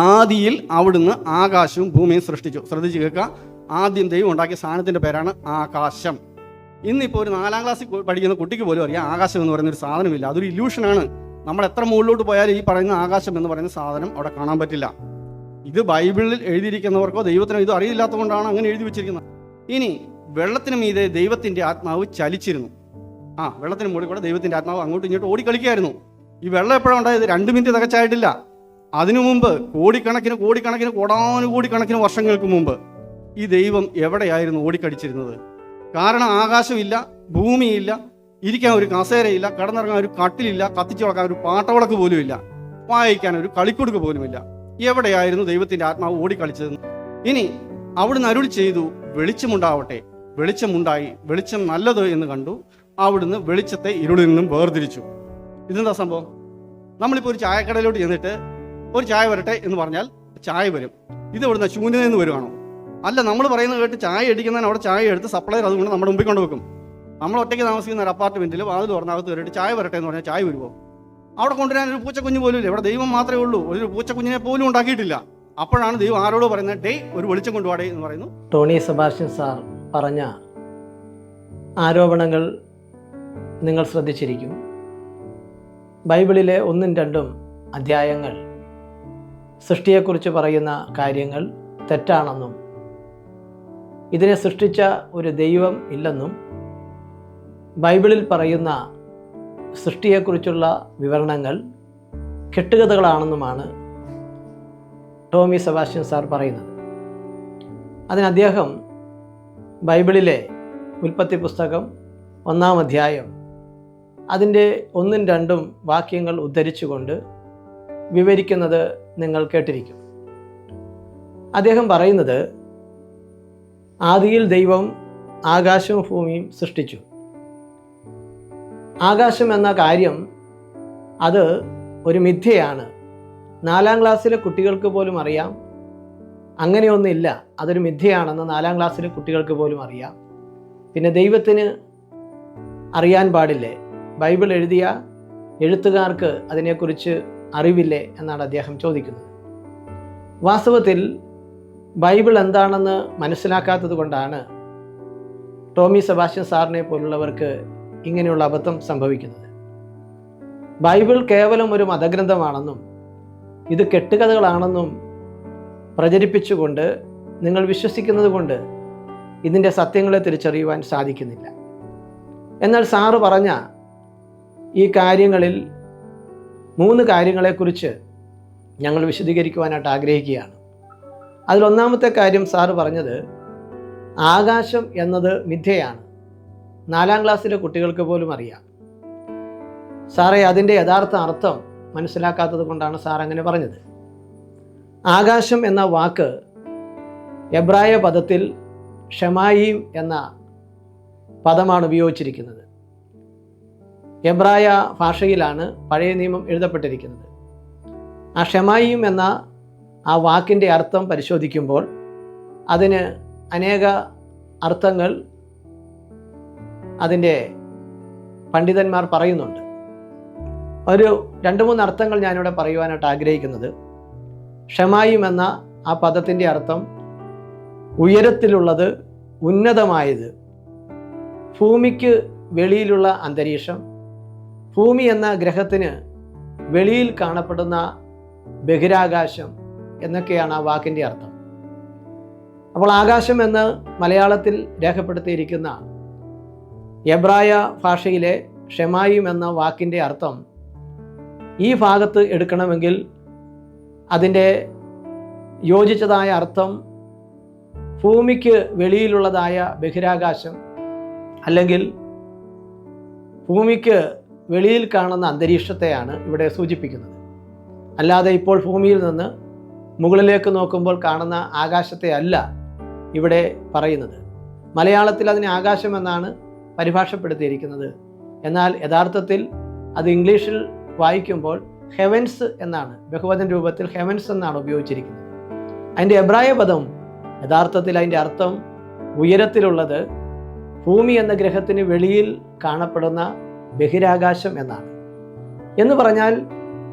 ആദിയിൽ അവിടുന്ന് ആകാശവും ഭൂമിയും സൃഷ്ടിച്ചു. ശ്രദ്ധിച്ച് കേൾക്കുക. ആദ്യം ദൈവം ഉണ്ടാക്കിയ സാധനത്തിന്റെ പേരാണ് ആകാശം. ഇന്നിപ്പോൾ ഒരു നാലാം ക്ലാസ്സിൽ പഠിക്കുന്ന കുട്ടിക്ക് പോലും അറിയാം ആകാശം എന്ന് പറയുന്ന ഒരു സാധനമില്ല. അതൊരു ഇല്യൂഷനാണ് നമ്മൾ എത്ര മുകളിലോട്ട് പോയാലും ഈ പറയുന്ന ആകാശം എന്ന് പറയുന്ന സാധനം അവിടെ കാണാൻ പറ്റില്ല. ഇത് ബൈബിളിൽ എഴുതിയിരിക്കുന്നവർക്കോ ദൈവത്തിനോ ഇത് അറിയില്ലാത്തതുകൊണ്ടാണ് അങ്ങനെ എഴുതി വെച്ചിരിക്കുന്നത്. ഇനി വെള്ളത്തിന് മീതെ ദൈവത്തിന്റെ ആത്മാവ് ചലിച്ചിരുന്നു. ആ വെള്ളത്തിന് മുകളിൽ കൂടെ ദൈവത്തിന്റെ ആത്മാവ് അങ്ങോട്ടും ഇങ്ങോട്ടും ഓടിക്കളിക്കായിരുന്നു ഈ വെള്ളം എപ്പോഴാണ് ഉണ്ടായത്? രണ്ട് മിനിറ്റ് തികച്ചായിട്ടില്ല. അതിനു മുമ്പ് കോടിക്കണക്കിന് കോടിക്കണക്കിന് കോടാനുകോടിക്കണക്കിന് വർഷങ്ങൾക്ക് മുമ്പ് ഈ ദൈവം എവിടെയായിരുന്നു ഓടിക്കടിച്ചിരുന്നത്? കാരണം ആകാശമില്ല ഭൂമിയില്ല ഇരിക്കാൻ ഒരു കസേരയില്ല കടന്നിറങ്ങാൻ ഒരു കട്ടിലില്ല കത്തിച്ചു വളക്കാൻ ഒരു പാട്ടവിളക്ക് പോലും ഇല്ല വായിക്കാൻ ഒരു കളിക്കുടുക്ക് പോലുമില്ല എവിടെയായിരുന്നു ദൈവത്തിന്റെ ആത്മാവ് ഓടിക്കളിച്ചത് ഇനി അവിടുന്ന് അരുൾ ചെയ്തു വെളിച്ചമുണ്ടാവട്ടെ. വെളിച്ചമുണ്ടായി വെളിച്ചം നല്ലത് എന്ന് കണ്ടു. അവിടുന്ന് വെളിച്ചത്തെ ഇരുളിൽ നിന്നും വേർതിരിച്ചു. ഇതെന്താ സംഭവം? നമ്മളിപ്പോൾ ഒരു ചായക്കടയിലോട്ട് ചെന്നിട്ട് ഒരു ചായ വരട്ടെ എന്ന് പറഞ്ഞാൽ ചായ വരും. ഇത് ഇവിടുന്ന് ശൂന്യതയിൽ നിന്ന് വരുവാണോ? അല്ല നമ്മൾ പറയുന്നത് കേട്ട് ചായ അടിക്കുന്നതിന് അവിടെ ചായ എടുത്ത് സപ്ലൈർ അതുകൊണ്ട് നമ്മുടെ മുമ്പിൽ കൊണ്ടുവെക്കും നമ്മൾ ഒറ്റയ്ക്ക് താമസിക്കുന്ന ഒരു അപ്പാർട്ട്മെന്റിൽ വാതിൽ തുറന്നകത്ത് കയറിയിട്ട് ചായ വരട്ടെ എന്ന് പറഞ്ഞാൽ ചായ വരുമോ അവിടെ കൊണ്ടുവരാൻ ഒരു പൂച്ചക്കുഞ്ഞ് പോലും ഇല്ല. ഇവിടെ ദൈവം മാത്രമേ ഉള്ളൂ. ഒരു പൂച്ചക്കുഞ്ഞിനെ പോലും ഉണ്ടാക്കിയിട്ടില്ല. അപ്പോഴാണ് ദൈവം ആരോട് പറയുന്നത് ഡേ ഒരു വെളിച്ചം കൊണ്ടുപാടേ എന്ന് പറയുന്നു. ടോണി സെബാസ്റ്റ്യൻ സാർ പറഞ്ഞ ആരോപണങ്ങൾ നിങ്ങൾ ശ്രദ്ധിച്ചിരിക്കും. ബൈബിളിലെ ഒന്നും രണ്ടും അധ്യായങ്ങൾ സൃഷ്ടിയെക്കുറിച്ച് പറയുന്ന കാര്യങ്ങൾ തെറ്റാണെന്നും ഇതിനെ സൃഷ്ടിച്ച ഒരു ദൈവം ഇല്ലെന്നും ബൈബിളിൽ പറയുന്ന സൃഷ്ടിയെക്കുറിച്ചുള്ള വിവരണങ്ങൾ കെട്ടുകഥകളാണെന്നുമാണ് ടോമി സെബാസ്റ്റ്യൻ സാർ പറയുന്നത്. അതിന് അദ്ദേഹം ബൈബിളിലെ ഉൽപ്പത്തി പുസ്തകം ഒന്നാം അധ്യായം അതിന്റെ ഒന്നും രണ്ടും വാക്യങ്ങൾ ഉദ്ധരിച്ചുകൊണ്ട് വിവരിക്കുന്നത് നിങ്ങൾ കേട്ടിരിക്കും. അദ്ദേഹം പറയുന്നത് ആദിയിൽ ദൈവം ആകാശവും ഭൂമിയും സൃഷ്ടിച്ചു. ആകാശം എന്ന കാര്യം അത് ഒരു മിഥ്യയാണ്. നാലാം ക്ലാസ്സിലെ കുട്ടികൾക്ക് പോലും അറിയാം. അങ്ങനെയൊന്നുമില്ല. അതൊരു മിഥ്യയാണെന്ന് നാലാം ക്ലാസ്സിലെ കുട്ടികൾക്ക് പോലും അറിയാം. പിന്നെ ദൈവത്തിന് അറിയാൻ പാടില്ലേ? ബൈബിൾ എഴുതിയ എഴുത്തുകാർക്ക് അതിനെക്കുറിച്ച് അറിവില്ലേ എന്നാണ് അദ്ദേഹം ചോദിക്കുന്നത്. വാസ്തവത്തിൽ ബൈബിൾ എന്താണെന്ന് മനസ്സിലാക്കാത്തത് കൊണ്ടാണ് ടോമി സെബാസ്റ്റ്യൻ സാറിനെ പോലുള്ളവർക്ക് ഇങ്ങനെയുള്ള അബദ്ധം സംഭവിക്കുന്നത്. ബൈബിൾ കേവലം ഒരു മതഗ്രന്ഥമാണെന്നും ഇത് കെട്ടുകഥകളാണെന്നും പ്രചരിപ്പിച്ചുകൊണ്ട് നിങ്ങൾ വിശ്വസിക്കുന്നത് കൊണ്ട് ഇതിന്റെ സത്യങ്ങളെ തിരിച്ചറിയുവാൻ സാധിക്കുന്നില്ല. എന്നാൽ സാറ് പറഞ്ഞ ഈ കാര്യങ്ങളിൽ മൂന്ന് കാര്യങ്ങളെക്കുറിച്ച് ഞങ്ങൾ വിശദീകരിക്കുവാനായിട്ട് ആഗ്രഹിക്കുകയാണ്. അതിലൊന്നാമത്തെ കാര്യം സാറ് പറഞ്ഞത് ആകാശം എന്നത് മിഥ്യയാണ്. നാലാം ക്ലാസ്സിലെ കുട്ടികൾക്ക് പോലും അറിയാം. സാറേ അതിന്റെ യഥാർത്ഥ അർത്ഥം മനസ്സിലാക്കാത്തത് കൊണ്ടാണ് സാർ അങ്ങനെ പറഞ്ഞത്. ആകാശം എന്ന വാക്ക് എബ്രായ പദത്തിൽ ഷമായിം എന്ന പദമാണ് ഉപയോഗിച്ചിരിക്കുന്നത്. എബ്രായ ഭാഷയിലാണ് പഴയ നിയമം എഴുതപ്പെട്ടിരിക്കുന്നത്. ആ ഷമായിം എന്ന ആ വാക്കിന്റെ അർത്ഥം പരിശോധിക്കുമ്പോൾ അതിന് അനേക അർത്ഥങ്ങൾ അതിന്റെ പണ്ഡിതന്മാർ പറയുന്നുണ്ട്. ഒരു രണ്ട് മൂന്ന് അർത്ഥങ്ങൾ ഞാനിവിടെ പറയുവാനായിട്ട് ആഗ്രഹിക്കുന്നത്. ക്ഷമായും എന്ന ആ പദത്തിന്റെ അർത്ഥം ഉയരത്തിലുള്ളത് ഉന്നതമായത് ഭൂമിക്ക് വെളിയിലുള്ള അന്തരീക്ഷം ഭൂമി എന്ന ഗ്രഹത്തിന് വെളിയിൽ കാണപ്പെടുന്ന ബഹിരാകാശം എന്നൊക്കെയാണ് ആ വാക്കിന്റെ അർത്ഥം. അപ്പോൾ ആകാശം എന്ന് മലയാളത്തിൽ രേഖപ്പെടുത്തിയിരിക്കുന്ന എബ്രായ ഭാഷയിലെ ഷെമായും എന്ന വാക്കിന്റെ അർത്ഥം ഈ ഭാഗത്ത് എടുക്കണമെങ്കിൽ അതിന്റെ യോജിച്ചതായ അർത്ഥം ഭൂമിക്ക് വെളിയിലുള്ളതായ ബഹിരാകാശം അല്ലെങ്കിൽ ഭൂമിക്ക് വെളിയിൽ കാണുന്ന അന്തരീക്ഷത്തെയാണ് ഇവിടെ സൂചിപ്പിക്കുന്നത്. അല്ലാതെ ഇപ്പോൾ ഭൂമിയിൽ നിന്ന് മുകളിലേക്ക് നോക്കുമ്പോൾ കാണുന്ന ആകാശത്തെ അല്ല ഇവിടെ പറയുന്നത്. മലയാളത്തിൽ അതിനെ ആകാശം എന്നാണ് പരിഭാഷപ്പെടുത്തിയിരിക്കുന്നത്. എന്നാൽ യഥാർത്ഥത്തിൽ അത് ഇംഗ്ലീഷിൽ വായിക്കുമ്പോൾ ഹെവൻസ് എന്നാണ് ബഹുവചന രൂപത്തിൽ ഹെവൻസ് എന്നാണ് ഉപയോഗിച്ചിരിക്കുന്നത്. അതിന്റെ എബ്രായ പദം യഥാർത്ഥത്തിൽ അതിന്റെ അർത്ഥം ഉയരത്തിലുള്ളത് ഭൂമി എന്ന ഗ്രഹത്തിന് വെളിയിൽ കാണപ്പെടുന്ന ബഹിരാകാശം എന്നാണ്. എന്ന് പറഞ്ഞാൽ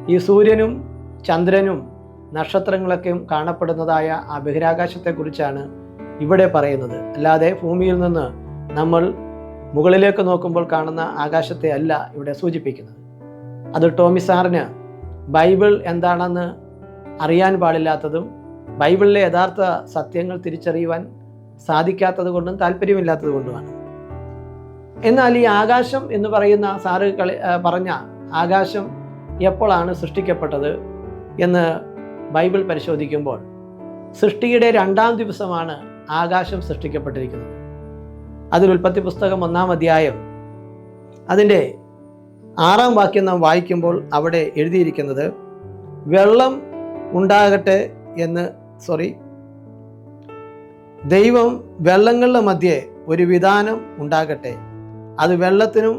ഈ സൂര്യനും ചന്ദ്രനും നക്ഷത്രങ്ങളൊക്കെയും കാണപ്പെടുന്നതായ ആ ബഹിരാകാശത്തെക്കുറിച്ചാണ് ഇവിടെ പറയുന്നത്. അല്ലാതെ ഭൂമിയിൽ നിന്ന് നമ്മൾ മുകളിലേക്ക് നോക്കുമ്പോൾ കാണുന്ന ആകാശത്തെ അല്ല ഇവിടെ സൂചിപ്പിക്കുന്നത്. അത് ടോമി സാറിന് ബൈബിൾ എന്താണെന്ന് അറിയാൻ പാടില്ലാത്തതും ബൈബിളിലെ യഥാർത്ഥ സത്യങ്ങൾ തിരിച്ചറിയുവാൻ സാധിക്കാത്തത് കൊണ്ടും താല്പര്യമില്ലാത്തത് കൊണ്ടുമാണ് എന്നാൽ ഈ ആകാശം എന്ന് പറയുന്ന സാറ് കളി പറഞ്ഞ ആകാശം എപ്പോഴാണ് സൃഷ്ടിക്കപ്പെട്ടത് എന്ന് ബൈബിൾ പരിശോധിക്കുമ്പോൾ സൃഷ്ടിയുടെ രണ്ടാം ദിവസമാണ് ആകാശം സൃഷ്ടിക്കപ്പെട്ടിരിക്കുന്നത്. അതിൽ ഉൽപ്പത്തി പുസ്തകം ഒന്നാം അധ്യായം അതിന്റെ ആറാം വാക്യം നാം വായിക്കുമ്പോൾ അവിടെ എഴുതിയിരിക്കുന്നത് വെള്ളം ഉണ്ടാകട്ടെ എന്ന് സോറി ദൈവം വെള്ളങ്ങളുടെ മധ്യേ ഒരു വിധാനം ഉണ്ടാകട്ടെ. അത് വെള്ളത്തിനും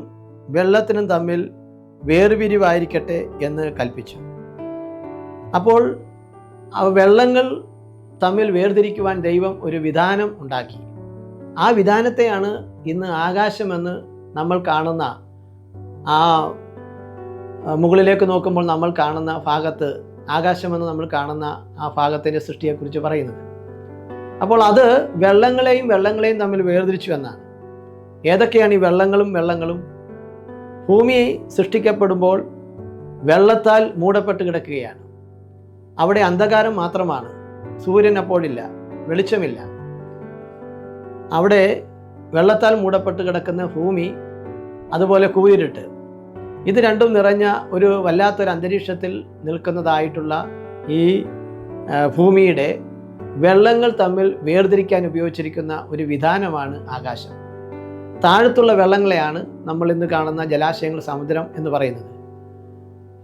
വെള്ളത്തിനും തമ്മിൽ വേർപിരിവായിരിക്കട്ടെ എന്ന് കൽപ്പിച്ചു. അപ്പോൾ വെള്ളങ്ങൾ തമ്മിൽ വേർതിരിക്കുവാൻ ദൈവം ഒരു വിധാനം ഉണ്ടാക്കി. ആ വിധാനത്തെയാണ് ഇന്ന് ആകാശമെന്ന് നമ്മൾ കാണുന്ന ആ, മുകളിലേക്ക് നോക്കുമ്പോൾ നമ്മൾ കാണുന്ന ഭാഗത്ത് ആകാശമെന്ന് നമ്മൾ കാണുന്ന ആ ഭാഗത്തിന്റെ സൃഷ്ടിയെക്കുറിച്ച് പറയുന്നത്. അപ്പോൾ അത് വെള്ളങ്ങളെയും വെള്ളങ്ങളെയും തമ്മിൽ വേർതിരിച്ചു എന്നാണ്. ഏതൊക്കെയാണ് ഈ വെള്ളങ്ങളും വെള്ളങ്ങളും? ഭൂമി സൃഷ്ടിക്കപ്പെടുമ്പോൾ വെള്ളത്താൽ മൂടപ്പെട്ട് കിടക്കുകയാണ്. അവിടെ അന്ധകാരം മാത്രമാണ്. സൂര്യൻ അപ്പോഴില്ല വെളിച്ചമില്ല. അവിടെ വെള്ളത്താൽ മൂടപ്പെട്ട് കിടക്കുന്ന ഭൂമി അതുപോലെ കൂരിട്ട് ഇത് രണ്ടും നിറഞ്ഞ ഒരു വല്ലാത്തൊരു അന്തരീക്ഷത്തിൽ നിൽക്കുന്നതായിട്ടുള്ള ഈ ഭൂമിയുടെ വെള്ളങ്ങൾ തമ്മിൽ വേർതിരിക്കാൻ ഉപയോഗിച്ചിരിക്കുന്ന ഒരു വിധാനമാണ് ആകാശം. താഴത്തുള്ള വെള്ളങ്ങളെയാണ് നമ്മൾ ഇന്ന് കാണുന്ന ജലാശയങ്ങൾ സമുദ്രം എന്ന് പറയുന്നത്.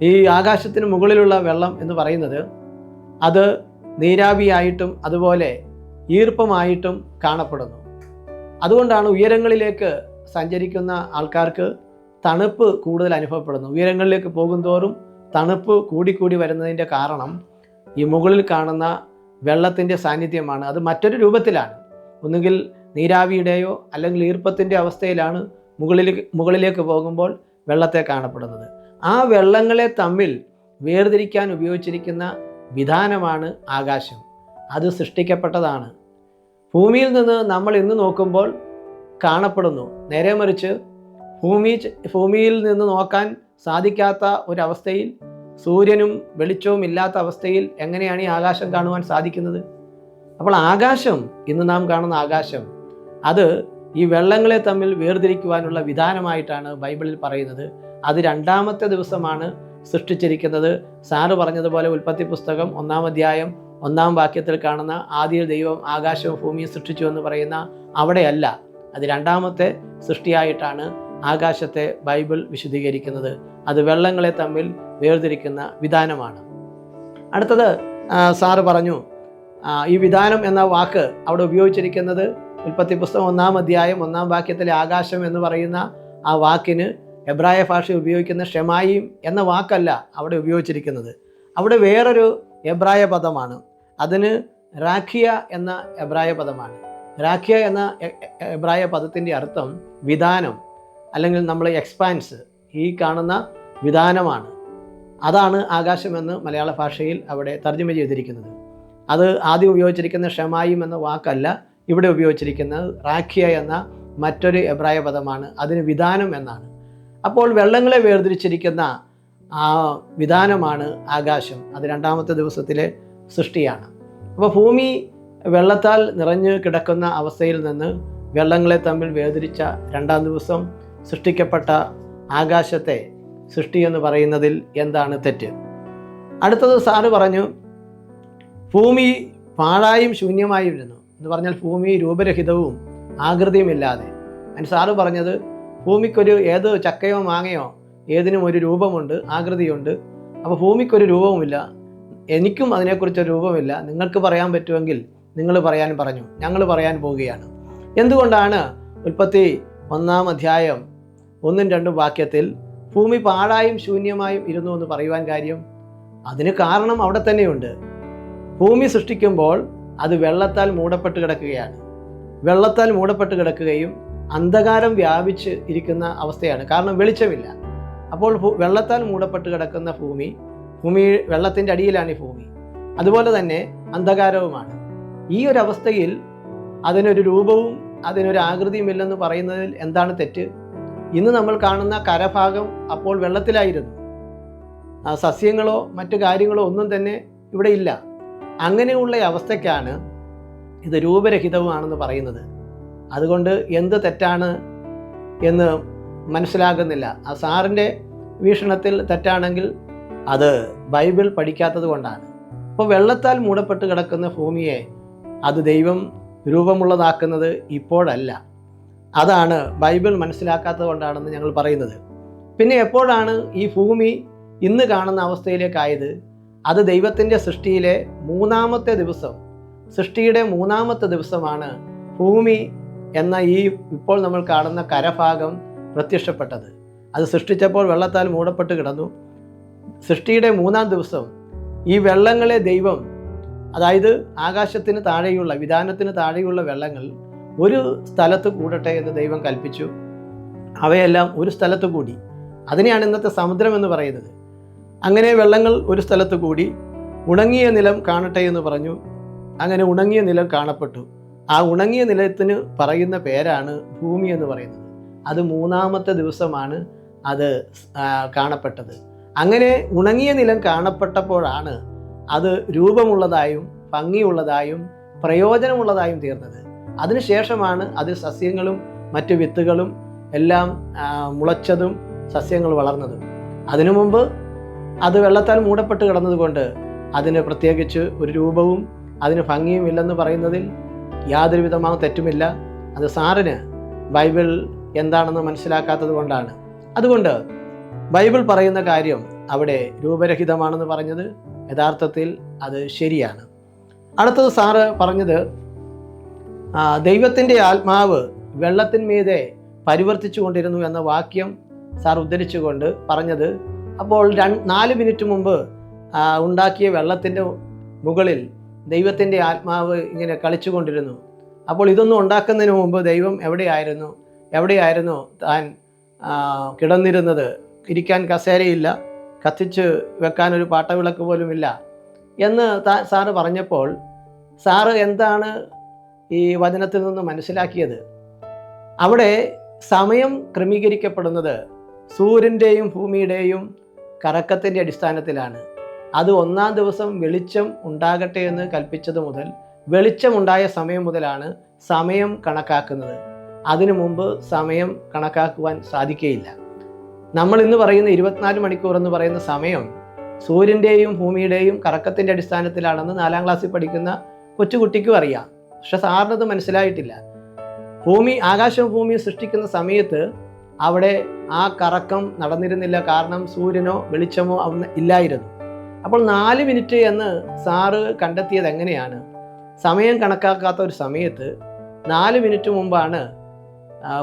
ഈ ആകാശത്തിന് മുകളിലുള്ള വെള്ളം എന്ന് പറയുന്നത് അത് നീരാവിയായിട്ടും അതുപോലെ ഈർപ്പമായിട്ടും കാണപ്പെടുന്നു. അതുകൊണ്ടാണ് ഉയരങ്ങളിലേക്ക് സഞ്ചരിക്കുന്ന ആൾക്കാർക്ക് തണുപ്പ് കൂടുതൽ അനുഭവപ്പെടുന്നു. ഉയരങ്ങളിലേക്ക് പോകുന്തോറും തണുപ്പ് കൂടിക്കൂടി വരുന്നതിന്റെ കാരണം ഈ മുകളിൽ കാണുന്ന വെള്ളത്തിന്റെ സാന്നിധ്യമാണ്. അത് മറ്റൊരു രൂപത്തിലാണ്. ഒന്നുകിൽ നീരാവിയുടെയോ അല്ലെങ്കിൽ ഈർപ്പത്തിന്റെ അവസ്ഥയിലാണ് മുകളിലേക്ക് മുകളിലേക്ക് പോകുമ്പോൾ വെള്ളത്തെ കാണപ്പെടുന്നത്. ആ വെള്ളങ്ങളെ തമ്മിൽ വേർതിരിക്കാൻ ഉപയോഗിച്ചിരിക്കുന്ന വിധാനമാണ് ആകാശം. അത് സൃഷ്ടിക്കപ്പെട്ടതാണ്. ഭൂമിയിൽ നിന്ന് നമ്മൾ ഇന്ന് നോക്കുമ്പോൾ കാണപ്പെടുന്നു. നേരെ മറിച്ച് ഭൂമി ഭൂമിയിൽ നിന്ന് നോക്കാൻ സാധിക്കാത്ത ഒരവസ്ഥയിൽ സൂര്യനും വെളിച്ചവും ഇല്ലാത്ത അവസ്ഥയിൽ എങ്ങനെയാണ് ഈ ആകാശം കാണുവാൻ സാധിക്കുന്നത്? അപ്പോൾ ആകാശം ഇന്ന് നാം കാണുന്ന ആകാശം അത് ഈ വെള്ളങ്ങളെ തമ്മിൽ വേർതിരിക്കുവാനുള്ള വിധാനമായിട്ടാണ് ബൈബിളിൽ പറയുന്നത്. അത് രണ്ടാമത്തെ ദിവസമാണ് സൃഷ്ടിച്ചിരിക്കുന്നത്. സാറ് പറഞ്ഞതുപോലെ ഉൽപ്പത്തി പുസ്തകം ഒന്നാം അധ്യായം ഒന്നാം വാക്യത്തിൽ കാണുന്ന ആദ്യ ദൈവം ആകാശവും ഭൂമിയും സൃഷ്ടിച്ചു എന്ന് പറയുന്ന അവിടെയല്ല. അത് രണ്ടാമത്തെ സൃഷ്ടിയായിട്ടാണ് ആകാശത്തെ ബൈബിൾ വിശദീകരിക്കുന്നത്. അത് വെള്ളങ്ങളെ തമ്മിൽ വേർതിരിക്കുന്ന വിധാനമാണ്. അടുത്തത് സാറ് പറഞ്ഞു ഈ വിധാനം എന്ന വാക്ക് അവിടെ ഉപയോഗിച്ചിരിക്കുന്നത് ഉൽപ്പത്തി പുസ്തകം ഒന്നാം അധ്യായം ഒന്നാം വാക്യത്തിലെ ആകാശം എന്ന് പറയുന്ന ആ വാക്കിന് എബ്രായ ഭാഷ ഉപയോഗിക്കുന്ന ഷെമായിം എന്ന വാക്കല്ല അവിടെ ഉപയോഗിച്ചിരിക്കുന്നത്. അവിടെ വേറൊരു എബ്രായ പദമാണ്. അതിന് റാഖിയ എന്ന എബ്രായ പദമാണ്. റാഖിയ എന്ന എബ്രായ പദത്തിന്റെ അർത്ഥം വിധാനം അല്ലെങ്കിൽ നമ്മൾ എക്സ്പാൻസ് ഈ കാണുന്ന വിധാനമാണ്. അതാണ് ആകാശമെന്ന് മലയാള ഭാഷയിൽ അവിടെ തർജമ ചെയ്തിരിക്കുന്നത്. അത് ആദ്യം ഉപയോഗിച്ചിരിക്കുന്ന ഷമായും എന്ന വാക്കല്ല ഇവിടെ ഉപയോഗിച്ചിരിക്കുന്നത് റാഖിയ എന്ന മറ്റൊരു എബ്രായ പദമാണ്. അതിന് വിധാനം എന്നാണ്. അപ്പോൾ വെള്ളങ്ങളെ വേർതിരിച്ചിരിക്കുന്ന ആ വിധാനമാണ് ആകാശം. അത് രണ്ടാമത്തെ ദിവസത്തിലെ സൃഷ്ടിയാണ്. അപ്പോൾ ഭൂമി വെള്ളത്താൽ നിറഞ്ഞു കിടക്കുന്ന അവസ്ഥയിൽ നിന്ന് വെള്ളങ്ങളെ തമ്മിൽ വേർതിരിച്ച രണ്ടാം ദിവസം സൃഷ്ടിക്കപ്പെട്ട ആകാശത്തെ സൃഷ്ടി എന്ന് പറയുന്നതിൽ എന്താണ് തെറ്റ്? അടുത്തത് സാറ് പറഞ്ഞു ഭൂമി പാഴായും ശൂന്യമായും ഇരുന്നു എന്ന് പറഞ്ഞാൽ ഭൂമി രൂപരഹിതവും ആകൃതിയുമില്ലാതെ. അതിന് സാറ് പറഞ്ഞത് ഭൂമിക്കൊരു ഏത് ചക്കയോ മാങ്ങയോ ഏതിനും ഒരു രൂപമുണ്ട് ആകൃതിയുണ്ട്. അപ്പോൾ ഭൂമിക്കൊരു രൂപവുമില്ല. എനിക്കും അതിനെക്കുറിച്ചൊരു രൂപമില്ല നിങ്ങൾക്ക് പറയാൻ പറ്റുമെങ്കിൽ നിങ്ങൾ പറയാൻ പറഞ്ഞു. ഞങ്ങൾ പറയാൻ പോവുകയാണ്. എന്തുകൊണ്ടാണ് ഉൽപ്പത്തി ഒന്നാം അധ്യായം ഒന്നും രണ്ടും വാക്യത്തിൽ ഭൂമി പാഴായും ശൂന്യമായും ഇരുന്നു എന്ന് പറയുവാൻ കാര്യം? അതിന് കാരണം അവിടെ തന്നെയുണ്ട്. ഭൂമി സൃഷ്ടിക്കുമ്പോൾ അത് വെള്ളത്താൽ മൂടപ്പെട്ട് കിടക്കുകയാണ്. വെള്ളത്താൽ മൂടപ്പെട്ട് കിടക്കുകയും അന്ധകാരം വ്യാപിച്ച് ഇരിക്കുന്ന അവസ്ഥയാണ്. കാരണം വെളിച്ചമില്ല. അപ്പോൾ വെള്ളത്താൽ മൂടപ്പെട്ട് കിടക്കുന്ന ഭൂമി ഭൂമി വെള്ളത്തിന്റെ അടിയിലാണ് ഈ ഭൂമി. അതുപോലെ തന്നെ അന്ധകാരവുമാണ്. ഈ ഒരു അവസ്ഥയിൽ അതിനൊരു രൂപവും അതിനൊരു ആകൃതിയും ഇല്ലെന്ന് പറയുന്നതിൽ എന്താണ് തെറ്റ്? ഇന്ന് നമ്മൾ കാണുന്ന കരഭാഗം അപ്പോൾ വെള്ളത്തിലായിരുന്നു. സസ്യങ്ങളോ മറ്റു കാര്യങ്ങളോ ഒന്നും തന്നെ ഇവിടെ ഇല്ല. അങ്ങനെയുള്ള അവസ്ഥയ്ക്കാണ് ഇത് രൂപരഹിതവുമാണെന്ന് പറയുന്നത്. അതുകൊണ്ട് എന്ത് തെറ്റാണ് എന്ന് മനസ്സിലാകുന്നില്ല. ആ സാറിന്റെ വീക്ഷണത്തിൽ തെറ്റാണെങ്കിൽ അത് ബൈബിൾ പഠിക്കാത്തത് കൊണ്ടാണ്. അപ്പോൾ വെള്ളത്താൽ മൂടപ്പെട്ട് കിടക്കുന്ന ഭൂമിയെ അത് ദൈവം രൂപമുള്ളതാക്കുന്നത് ഇപ്പോഴല്ല. അതാണ് ബൈബിൾ മനസ്സിലാക്കാത്തത് കൊണ്ടാണെന്ന് ഞങ്ങൾ പറയുന്നത്. പിന്നെ എപ്പോഴാണ് ഈ ഭൂമി ഇന്ന് കാണുന്ന അവസ്ഥയിലേക്കായത്? അത് ദൈവത്തിന്റെ സൃഷ്ടിയിലെ മൂന്നാമത്തെ ദിവസം സൃഷ്ടിയുടെ മൂന്നാമത്തെ ദിവസമാണ് ഭൂമി എന്ന ഈ ഇപ്പോൾ നമ്മൾ കാണുന്ന കരഭാഗം പ്രത്യക്ഷപ്പെട്ടത്. അത് സൃഷ്ടിച്ചപ്പോൾ വെള്ളത്താൽ മൂടപ്പെട്ട് കിടന്നു. സൃഷ്ടിയുടെ മൂന്നാം ദിവസം ഈ വെള്ളങ്ങളെ ദൈവം അതായത് ആകാശത്തിന് താഴെയുള്ള വിധാനത്തിന് താഴെയുള്ള വെള്ളങ്ങൾ ഒരു സ്ഥലത്ത് കൂടട്ടെ എന്ന് ദൈവം കൽപ്പിച്ചു. അവയെല്ലാം ഒരു സ്ഥലത്ത് കൂടി. അതിനെയാണ് ഇന്നത്തെ സമുദ്രം എന്ന് പറയുന്നത്. അങ്ങനെ വെള്ളങ്ങൾ ഒരു സ്ഥലത്ത് കൂടി ഉണങ്ങിയ നിലം കാണട്ടെ എന്ന് പറഞ്ഞു. അങ്ങനെ ഉണങ്ങിയ നിലം കാണപ്പെട്ടു. ആ ഉണങ്ങിയ നിലത്തിന് പറയുന്ന പേരാണ് ഭൂമി എന്ന് പറയുന്നത്. അത് മൂന്നാമത്തെ ദിവസമാണ് അത് കാണപ്പെട്ടത്. അങ്ങനെ ഉണങ്ങിയ നിലം കാണപ്പെട്ടപ്പോഴാണ് അത് രൂപമുള്ളതായും ഭംഗിയുള്ളതായും പ്രയോജനമുള്ളതായും തീർന്നത്. അതിനുശേഷമാണ് അതിൽ സസ്യങ്ങളും മറ്റു വിത്തുകളും എല്ലാം മുളച്ചതും സസ്യങ്ങൾ വളർന്നതും. അതിനു മുമ്പ് അത് വെള്ളത്താൽ മൂടപ്പെട്ട് കിടന്നതുകൊണ്ട് അതിന് പ്രത്യേകിച്ച് ഒരു രൂപവും അതിന് ഭംഗിയും ഇല്ലെന്ന് പറയുന്നതിൽ യാതൊരു വിധമായ തെറ്റുമില്ല. അത് സാറിന് ബൈബിൾ എന്താണെന്ന് മനസ്സിലാക്കാത്തത് കൊണ്ടാണ്. അതുകൊണ്ട് ബൈബിൾ പറയുന്ന കാര്യം അവിടെ രൂപരഹിതമാണെന്ന് പറഞ്ഞത് യഥാർത്ഥത്തിൽ അത് ശരിയാണ്. അടുത്തത് സാറ് പറഞ്ഞത് ദൈവത്തിന്റെ ആത്മാവ് വെള്ളത്തിന്മീതെ പരിവർത്തിച്ചു കൊണ്ടിരുന്നു എന്ന വാക്യം സാർ ഉദ്ധരിച്ചുകൊണ്ട് പറഞ്ഞത് അപ്പോൾ നാല് മിനിറ്റ് മുമ്പ് ഉണ്ടാക്കിയ വെള്ളത്തിന്റെ മുകളിൽ ദൈവത്തിന്റെ ആത്മാവ് ഇങ്ങനെ കളിച്ചുകൊണ്ടിരുന്നു. അപ്പോൾ ഇതൊന്നും ഉണ്ടാക്കുന്നതിന് മുമ്പ് ദൈവം എവിടെയായിരുന്നു? എവിടെയായിരുന്നു താൻ കിടന്നിരുന്നത്? ഇരിക്കാൻ കസേരയില്ല? കത്തിച്ച് വെക്കാൻ ഒരു പാട്ടവിളക്ക് പോലുമില്ല എന്ന് താ സാറ് പറഞ്ഞപ്പോൾ സാറ് എന്താണ് ഈ വചനത്തിൽ നിന്ന് മനസ്സിലാക്കിയത്? അവിടെ സമയം ക്രമീകരിക്കപ്പെടുന്നത് സൂര്യന്റെയും ഭൂമിയുടെയും കറക്കത്തിന്റെ അടിസ്ഥാനത്തിലാണ്. അത് ഒന്നാം ദിവസം വെളിച്ചം ഉണ്ടാകട്ടെ എന്ന് കൽപ്പിച്ചത് മുതൽ വെളിച്ചമുണ്ടായ സമയം മുതലാണ് സമയം കണക്കാക്കുന്നത്. അതിനു മുമ്പ് സമയം കണക്കാക്കുവാൻ സാധിക്കുകയില്ല നമ്മൾ ഇന്ന് പറയുന്ന ഇരുപത്തിനാല് മണിക്കൂർ എന്ന് പറയുന്ന സമയം സൂര്യന്റെയും ഭൂമിയുടെയും കറക്കത്തിന്റെ അടിസ്ഥാനത്തിലാണെന്ന് നാലാം ക്ലാസ്സിൽ പഠിക്കുന്ന കൊച്ചുകുട്ടിക്കും അറിയാം. പക്ഷെ സാറിനത് മനസ്സിലായിട്ടില്ല. ഭൂമി ആകാശവും ഭൂമിയും സൃഷ്ടിക്കുന്ന സമയത്ത് അവിടെ ആ കറക്കം നടന്നിരുന്നില്ല കാരണം സൂര്യനോ വെളിച്ചമോ അന്ന് ഇല്ലായിരുന്നു. അപ്പോൾ നാല് മിനിറ്റ് എന്ന് സാറ് കണ്ടെത്തിയത് എങ്ങനെയാണ്? സമയം കണക്കാക്കാത്ത ഒരു സമയത്ത് നാല് മിനിറ്റ് മുമ്പാണ്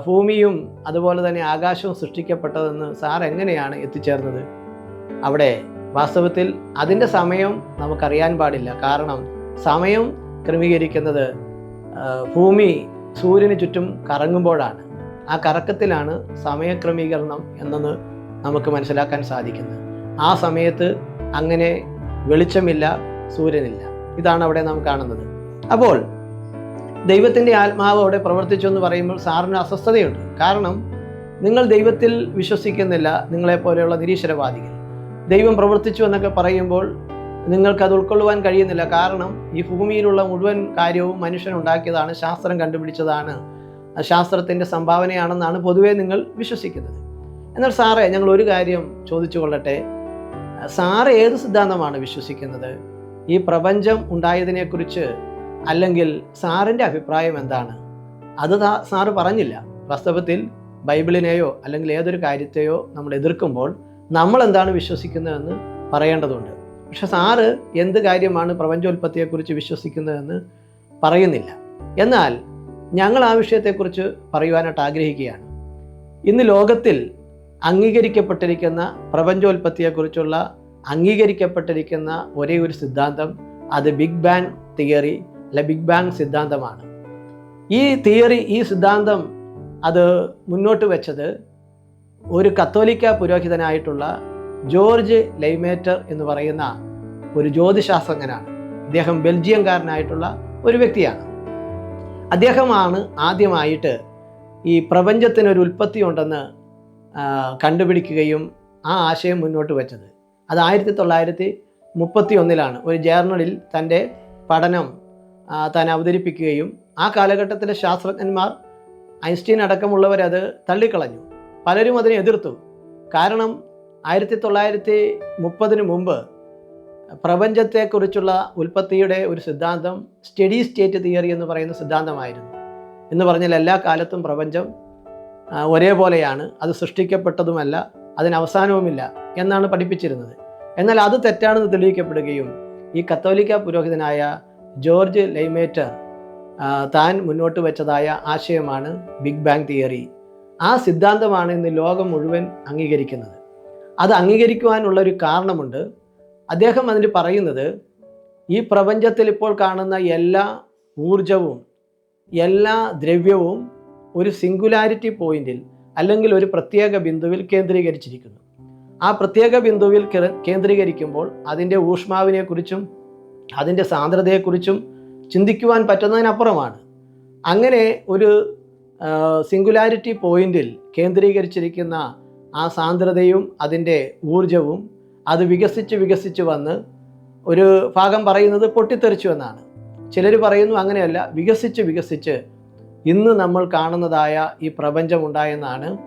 ഭൂമിയും അതുപോലെ തന്നെ ആകാശവും സൃഷ്ടിക്കപ്പെട്ടതെന്ന് സാർ എങ്ങനെയാണ് എത്തിച്ചേർന്നത്? അവിടെ വാസ്തവത്തിൽ അതിന്റെ സമയം നമുക്കറിയാൻ പാടില്ല. കാരണം സമയം ക്രമീകരിക്കുന്നത് ഭൂമി സൂര്യന് ചുറ്റും കറങ്ങുമ്പോഴാണ്. ആ കറക്കത്തിലാണ് സമയക്രമീകരണം എന്നത് നമുക്ക് മനസ്സിലാക്കാൻ സാധിക്കുന്നത്. ആ സമയത്ത് അങ്ങനെ വെളിച്ചമില്ല സൂര്യനില്ല. ഇതാണ് അവിടെ നാം കാണുന്നത്. അപ്പോൾ ദൈവത്തിന്റെ ആത്മാവ് അവിടെ പ്രവർത്തിച്ചു എന്ന് പറയുമ്പോൾ സാറിന് അസ്വസ്ഥതയുണ്ട്. കാരണം നിങ്ങൾ ദൈവത്തിൽ വിശ്വസിക്കുന്നില്ല നിങ്ങളെപ്പോലെയുള്ള നിരീശ്വരവാദികൾ. ദൈവം പ്രവർത്തിച്ചു എന്നൊക്കെ പറയുമ്പോൾ നിങ്ങൾക്ക് അത് ഉൾക്കൊള്ളുവാൻ കഴിയുന്നില്ല. കാരണം ഈ ഭൂമിയിലുള്ള മുഴുവൻ കാര്യവും മനുഷ്യൻ ഉണ്ടാക്കിയതാണ് ശാസ്ത്രം കണ്ടുപിടിച്ചതാണ്. ശാസ്ത്രത്തിന്റെ സംഭാവനയാണെന്നാണ് പൊതുവെ നിങ്ങൾ വിശ്വസിക്കുന്നത്. എന്നാൽ സാറേ ഞങ്ങൾ ഒരു കാര്യം ചോദിച്ചു കൊള്ളട്ടെ. സാറ് ഏത് സിദ്ധാന്തമാണ് വിശ്വസിക്കുന്നത്? ഈ പ്രപഞ്ചം ഉണ്ടായതിനെക്കുറിച്ച് അല്ലെങ്കിൽ സാറിന്റെ അഭിപ്രായം എന്താണ്? അത് സാറ് പറഞ്ഞില്ല. വാസ്തവത്തിൽ ബൈബിളിനെയോ അല്ലെങ്കിൽ ഏതൊരു കാര്യത്തെയോ നമ്മൾ എതിർക്കുമ്പോൾ നമ്മൾ എന്താണ് വിശ്വസിക്കുന്നതെന്ന് പറയേണ്ടതുണ്ട്. പക്ഷെ സാറ് എന്ത് കാര്യമാണ് പ്രപഞ്ചോൽപത്തിയെക്കുറിച്ച് വിശ്വസിക്കുന്നതെന്ന് പറയുന്നില്ല. എന്നാൽ ഞങ്ങൾ ആ വിഷയത്തെക്കുറിച്ച് പറയുവാനായിട്ട് ആഗ്രഹിക്കുകയാണ്. ഇന്ന് ലോകത്തിൽ അംഗീകരിക്കപ്പെട്ടിരിക്കുന്ന പ്രപഞ്ചോൽപത്തിയെക്കുറിച്ചുള്ള അംഗീകരിക്കപ്പെട്ടിരിക്കുന്ന ഒരേ ഒരു സിദ്ധാന്തം അത് ബിഗ് ബാങ് തിയറി അല്ലെ ബിഗ് ബാങ് സിദ്ധാന്തമാണ്. ഈ തിയറി ഈ സിദ്ധാന്തം അത് മുന്നോട്ട് വെച്ചത് ഒരു കത്തോലിക്ക പുരോഹിതനായിട്ടുള്ള ജോർജ് ലൈമേറ്റർ എന്ന് പറയുന്ന ഒരു ജ്യോതിശാസ്ത്രജ്ഞനാണ്. ഇദ്ദേഹം ബെൽജിയംകാരനായിട്ടുള്ള ഒരു വ്യക്തിയാണ്. അദ്ദേഹമാണ് ആദ്യമായിട്ട് ഈ പ്രപഞ്ചത്തിനൊരു ഉൽപ്പത്തി ഉണ്ടെന്ന് കണ്ടുപിടിക്കുകയും ആ ആശയം മുന്നോട്ട് വെച്ചത്. അത് ആയിരത്തി തൊള്ളായിരത്തി മുപ്പത്തി ഒന്നിലാണ് ഒരു ജേർണലിൽ തന്റെ പഠനം താൻ അവതരിപ്പിക്കുകയും ആ കാലഘട്ടത്തിലെ ശാസ്ത്രജ്ഞന്മാർ ഐൻസ്റ്റീൻ അടക്കമുള്ളവരത് തള്ളിക്കളഞ്ഞു. പലരും അതിനെ എതിർത്തു. കാരണം ആയിരത്തി തൊള്ളായിരത്തി മുപ്പതിന് മുമ്പ് പ്രപഞ്ചത്തെക്കുറിച്ചുള്ള ഉൽപ്പത്തിയുടെ ഒരു സിദ്ധാന്തം സ്റ്റഡി സ്റ്റേറ്റ് തിയറി എന്ന് പറയുന്ന സിദ്ധാന്തമായിരുന്നു. എന്ന് പറഞ്ഞാൽ എല്ലാ കാലത്തും പ്രപഞ്ചം ഒരേപോലെയാണ്. അത് സൃഷ്ടിക്കപ്പെട്ടതുമല്ല അതിന് അവസാനവുമില്ല എന്നാണ് പഠിപ്പിച്ചിരുന്നത്. എന്നാൽ അത് തെറ്റാണെന്ന് തെളിയിക്കപ്പെടുകയും ഈ കത്തോലിക്ക പുരോഹിതനായ ജോർജ് ലൈമേറ്റർ താൻ മുന്നോട്ട് വെച്ചതായ ആശയമാണ് ബിഗ് ബാങ് തിയറി. ആ സിദ്ധാന്തമാണ് ഇന്ന് ലോകം മുഴുവൻ അംഗീകരിക്കുന്നത്. അത് അംഗീകരിക്കുവാനുള്ള ഒരു കാരണമുണ്ട്. അദ്ദേഹം അതിന് പറയുന്നത് ഈ പ്രപഞ്ചത്തിൽ ഇപ്പോൾ കാണുന്ന എല്ലാ ഊർജവും എല്ലാ ദ്രവ്യവും ഒരു സിംഗുലാരിറ്റി പോയിന്റിൽ അല്ലെങ്കിൽ ഒരു പ്രത്യേക ബിന്ദുവിൽ കേന്ദ്രീകരിച്ചിരിക്കുന്നു. ആ പ്രത്യേക ബിന്ദുവിൽ കേന്ദ്രീകരിക്കുമ്പോൾ അതിന്റെ ഊഷ്മാവിനെക്കുറിച്ചും അതിന്റെ സാന്ദ്രതയെക്കുറിച്ചും ചിന്തിക്കുവാൻ പറ്റുന്നതിനപ്പുറമാണ്. അങ്ങനെ ഒരു സിംഗുലാരിറ്റി പോയിന്റിൽ കേന്ദ്രീകരിച്ചിരിക്കുന്ന ആ സാന്ദ്രതയും അതിന്റെ ഊർജവും അത് വികസിച്ച് വികസിച്ച് വന്ന് ഒരു ഭാഗം പറയുന്നത് പൊട്ടിത്തെറിച്ചു എന്നാണ്. ചിലർ പറയുന്നു അങ്ങനെയല്ല വികസിച്ച് വികസിച്ച് ഇന്ന് നമ്മൾ കാണുന്നതായ ഈ പ്രപഞ്ചമുണ്ടായെന്നാണ്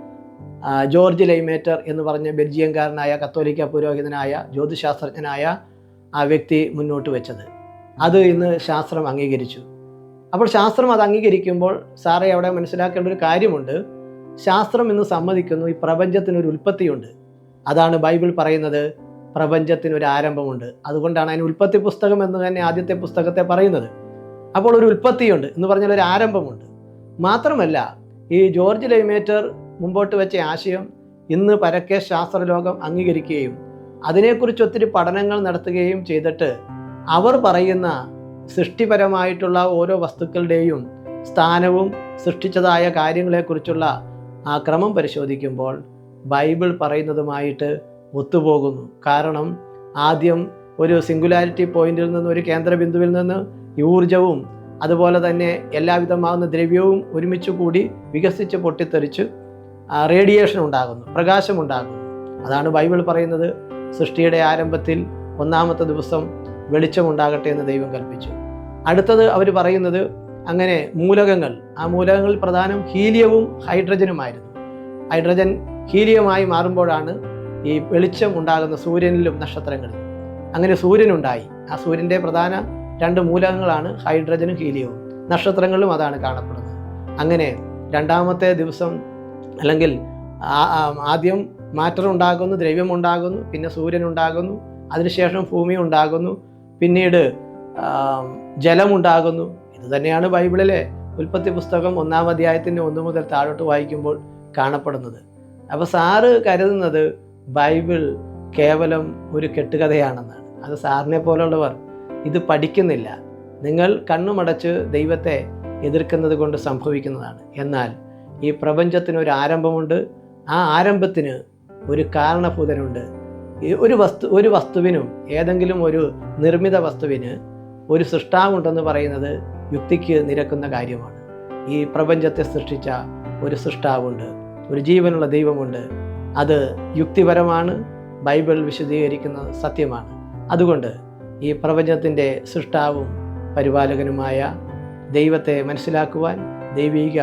ജോർജ് ലൈമേറ്റർ എന്ന് പറഞ്ഞ ബെൽജിയംകാരനായ കത്തോലിക്ക പുരോഹിതനായ ജ്യോതിശാസ്ത്രജ്ഞനായ ആ വ്യക്തി മുന്നോട്ട് വെച്ചത്. അത് ഇന്ന് ശാസ്ത്രം അംഗീകരിച്ചു. അപ്പോൾ ശാസ്ത്രം അത് അംഗീകരിക്കുമ്പോൾ സാറേ അവിടെ മനസ്സിലാക്കേണ്ട ഒരു കാര്യമുണ്ട്. ശാസ്ത്രം ഇന്ന് സമ്മതിക്കുന്നു ഈ പ്രപഞ്ചത്തിനൊരു ഉൽപ്പത്തിയുണ്ട്. അതാണ് ബൈബിൾ പറയുന്നത് പ്രപഞ്ചത്തിനൊരു ആരംഭമുണ്ട് അതുകൊണ്ടാണ് അതിന് ഉൽപ്പത്തി പുസ്തകം എന്ന് തന്നെ ആദ്യത്തെ പുസ്തകത്തെ പറയുന്നത്. അപ്പോൾ ഒരു ഉൽപ്പത്തിയുണ്ട് എന്ന് പറഞ്ഞാൽ ഒരു ആരംഭമുണ്ട്. മാത്രമല്ല ഈ ജോർജ് ലൈമേറ്റർ മുമ്പോട്ട് വെച്ച ആശയം ഇന്ന് പരക്കെ ശാസ്ത്രലോകം അംഗീകരിക്കുകയും അതിനെക്കുറിച്ച് ഒത്തിരി പഠനങ്ങൾ നടത്തുകയും ചെയ്തിട്ട് അവർ പറയുന്ന സൃഷ്ടിപരമായിട്ടുള്ള ഓരോ വസ്തുക്കളുടെയും സ്ഥാനവും സൃഷ്ടിച്ചതായ കാര്യങ്ങളെക്കുറിച്ചുള്ള ആ ക്രമം പരിശോധിക്കുമ്പോൾ ബൈബിൾ പറയുന്നതുമായിട്ട് ഒത്തുപോകുന്നു. കാരണം ആദ്യം ഒരു സിംഗുലാരിറ്റി പോയിന്റിൽ നിന്ന് ഒരു കേന്ദ്രബിന്ദുവിൽ നിന്ന് ഊർജവും അതുപോലെ തന്നെ എല്ലാവിധമാകുന്ന ദ്രവ്യവും ഒരുമിച്ച് കൂടി വികസിച്ച് പൊട്ടിത്തെറിച്ച് റേഡിയേഷൻ ഉണ്ടാകുന്നു പ്രകാശം ഉണ്ടാകുന്നു. അതാണ് ബൈബിൾ പറയുന്നത് സൃഷ്ടിയുടെ ആരംഭത്തിൽ ഒന്നാമത്തെ ദിവസം വെളിച്ചമുണ്ടാകട്ടെ എന്ന് ദൈവം കൽപ്പിച്ചു. അടുത്തത് അവർ പറയുന്നത് അങ്ങനെ മൂലകങ്ങൾ ആ മൂലകങ്ങളിൽ പ്രധാനം ഹീലിയവും ഹൈഡ്രജനുമായിരുന്നു. ഹൈഡ്രജൻ ഹീലിയമായി മാറുമ്പോഴാണ് ഈ വെളിച്ചം ഉണ്ടാകുന്ന സൂര്യനിലും നക്ഷത്രങ്ങളിലും അങ്ങനെ സൂര്യനുണ്ടായി. ആ സൂര്യന്റെ പ്രധാന രണ്ട് മൂലകങ്ങളാണ് ഹൈഡ്രജനും ഹീലിയവും. നക്ഷത്രങ്ങളിലും അതാണ് കാണപ്പെടുന്നത്. അങ്ങനെ രണ്ടാമത്തെ ദിവസം അല്ലെങ്കിൽ ആദ്യം മാറ്റർ ഉണ്ടാകുന്നു ദ്രവ്യം ഉണ്ടാകുന്നു പിന്നെ സൂര്യൻ ഉണ്ടാകുന്നു അതിനുശേഷം ഭൂമി ഉണ്ടാകുന്നു പിന്നീട് ജലമുണ്ടാകുന്നു ഇത് തന്നെയാണ് ബൈബിളിലെ ഉൽപ്പത്തി പുസ്തകം ഒന്നാം അധ്യായത്തിന്റെ ഒന്നു മുതൽ താഴോട്ട് വായിക്കുമ്പോൾ കാണപ്പെടുന്നത്. അപ്പോൾ സാറ് കരുതുന്നത് ബൈബിൾ കേവലം ഒരു കെട്ടുകഥയാണെന്നാണ്. അത് സാറിനെ പോലുള്ളവർ ഇത് പഠിക്കുന്നില്ല. നിങ്ങൾ കണ്ണുമടച്ച് ദൈവത്തെ എതിർക്കുന്നത് കൊണ്ട് സംഭവിക്കുന്നതാണ്. എന്നാൽ ഈ പ്രപഞ്ചത്തിന് ഒരു ആരംഭമുണ്ട്. ആ ആരംഭത്തിന് ഒരു കാരണഭൂതനുണ്ട്. ഒരു വസ്തു ഒരു വസ്തുവിനും ഏതെങ്കിലും ഒരു നിർമ്മിത വസ്തുവിന് ഒരു സൃഷ്ടാവുണ്ടെന്ന് പറയുന്നത് യുക്തിക്ക് നിരക്കുന്ന കാര്യമാണ്. ഈ പ്രപഞ്ചത്തെ സൃഷ്ടിച്ച ഒരു സൃഷ്ടാവുണ്ട്. ഒരു ജീവനുള്ള ദൈവമുണ്ട്. അത് യുക്തിപരമാണ് ബൈബിൾ വിശദീകരിക്കുന്ന സത്യമാണ്. അതുകൊണ്ട് ഈ പ്രപഞ്ചത്തിന്റെ സൃഷ്ടാവും പരിപാലകനുമായ ദൈവത്തെ മനസ്സിലാക്കുവാൻ ദൈവിക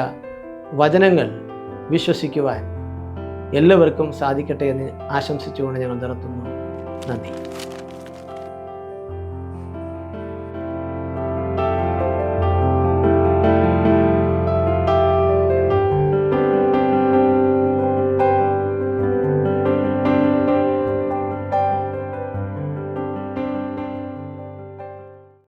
വചനങ്ങൾ വിശ്വസിക്കുവാൻ എല്ലാവർക്കും സാധിക്കട്ടെ എന്ന് ആശംസിച്ചുകൊണ്ട് ഞങ്ങൾ നിർത്തുന്നു. നന്ദി.